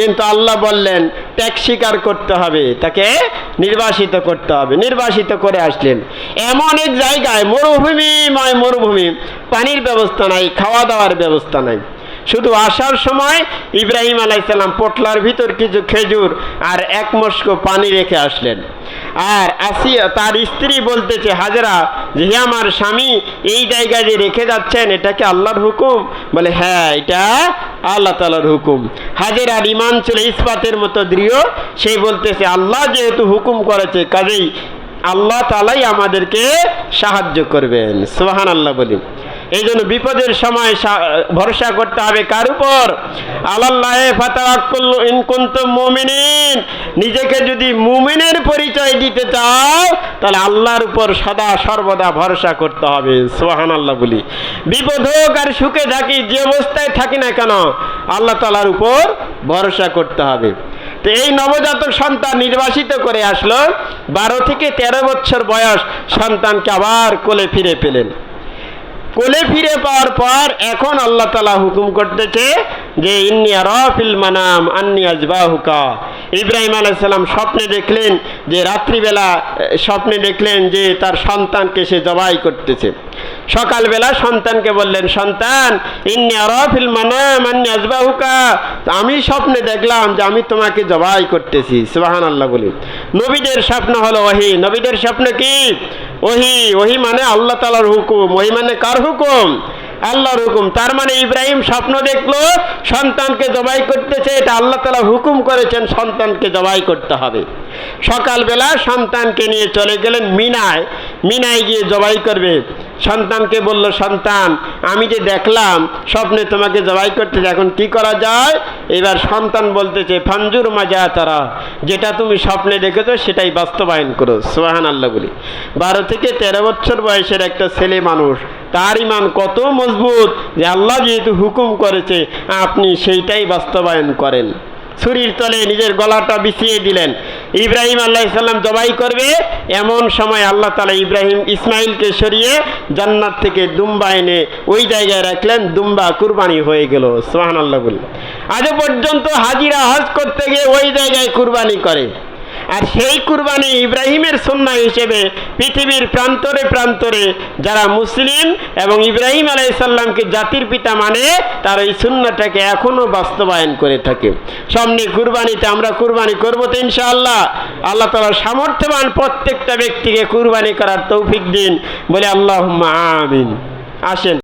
কিন্তু আল্লাহ বললেন, ত্যাগ স্বীকার করতে হবে, তাকে নির্বাসিত করতে হবে, নির্বাসিত করে আসলেন। এমন এক জায়গায় মরুভূমিময় মরুভূমি, পানির ব্যবস্থা নাই খাওয়া দাওয়ার ব্যবস্থা নাই। শুধু আসার সময় ইব্রাহিম আলাইসাল্লাম পোটলার ভিতর কিছু খেজুর আর এক মস্ক পানি রেখে আসলেন। আর আসিয়া তার স্ত্রী বলতেছে, হাজরা, যে আমার স্বামী, এই জায়গায় যে রেখে যাচ্ছেন এটা কি আল্লাহর হুকুম? বলে হ্যাঁ এটা আল্লাহ তালার হুকুম। হাজেরার ইমান ছিল ইস্পাতের মতো দৃঢ়। সেই বলতেছে, আল্লাহ যেহেতু হুকুম করেছে, কাজেই আল্লাহ তালাই আমাদেরকে সাহায্য করবেন। সোহান আল্লাহ বলি। এই জন্য বিপদের সময় ভরসা করতে হবে। কার উপর? আল্লাহ নিজেকে যদি মুমিনের পরিচয় দিতে চাও, তাহলে আল্লাহর উপর সদা সর্বদা ভরসা করতে হবে। সোহান আল্লাহ বলি। বিপদ হোক আর সুখে থাকি, যে অবস্থায় থাকি না কেন, আল্লাহ তালার উপর ভরসা করতে হবে। তো এই নবজাতক সন্তান নির্বাসিত করে আসলো, বারো থেকে তেরো বছর বয়স সন্তানকে আবার কোলে ফিরে পেলেন। কোলে ফিরে পাওয়ার পর এখন আল্লাহ তালা হুকুম করতেছে যে ইন্নিয়া রফিল মানাম, আন্নি আজবাহুকা। ইব্রাহিম আলাইসাল্লাম স্বপ্নে দেখলেন যে, রাত্রিবেলা স্বপ্নে দেখলেন যে, তার সন্তানকে সে জবাই করতেছে। সকালবেলা সন্তানকে বললেন, সন্তান, ইন্নি রফিল মানাম, আন্নি আজবাহুকা। আমি স্বপ্নে দেখলাম যে, আমি তোমাকে জবাই করতেছি। সুবাহান আল্লাহ বলি। নবীদের স্বপ্ন হলো ওহি নবীদের স্বপ্ন কি? ওহি ওহি মানে আল্লাহ তালার হুকুম, ওহি মানে কার হুকুম? আল্লাহর হুকুম। তার মানে ইব্রাহিম স্বপ্ন দেখল, সন্তানকে জবাই করতেছে, এটা আল্লাহ তালা হুকুম করেছেন, সন্তানকে জবাই করতে হবে। সকালবেলা সন্তানকে নিয়ে চলে গেলেন মিনায়। মিনায় গিয়ে জবাই করবে। সন্তানকে বলল, সন্তান, আমি যে দেখলাম, স্বপ্নে তোমাকে জবাই করতেছে এখন কি করা যায়? এবার সন্তান বলতেছে ফাঞ্জুর মাজা তারা যেটা তুমি স্বপ্নে দেখেছ সেটাই বাস্তবায়ন করো। সোহান আল্লাহ বলি। বারো থেকে তেরো বছর বয়সের একটা ছেলে মানুষ, তার ইমান কত মজবুত যে আল্লাহ যেহেতু হুকুম করেছে, আপনি সেইটাই বাস্তবায়ন করেন। ছুরির তলে নিজের গলাটা বিছিয়ে দিলেন। ইব্রাহিম আল্লাহ ইসলাম জবাই করবে। এমন সময় আল্লাহ তালা ইব্রাহিম ইসমাইলকে সরিয়ে জান্নাত থেকে দুম্বা এনে ওই জায়গায় রাখলেন। দুম্বা কুরবানি হয়ে গেল। সোহান আল্লাহ বললেন। আজও পর্যন্ত হাজিরা হজ করতে গিয়ে ওই জায়গায় কুরবানি করে। আর সেই কুরবানি ইব্রাহিমের সন্না হিসেবে পৃথিবীর প্রান্তরে প্রান্তরে যারা মুসলিম এবং ইব্রাহিম আলাইসাল্লামকে জাতির পিতা মানে তার এই সুন্নাটাকে এখনও বাস্তবায়ন করে থাকে। সামনে কুরবানিতে আমরা কুরবানি করব তো ইনশাআল্লাহ। আল্লাহ তালা সামর্থ্যবান প্রত্যেকটা ব্যক্তিকে কুরবানি করার তৌফিক দিন। বলে আল্লাহ আমিন। আসেন।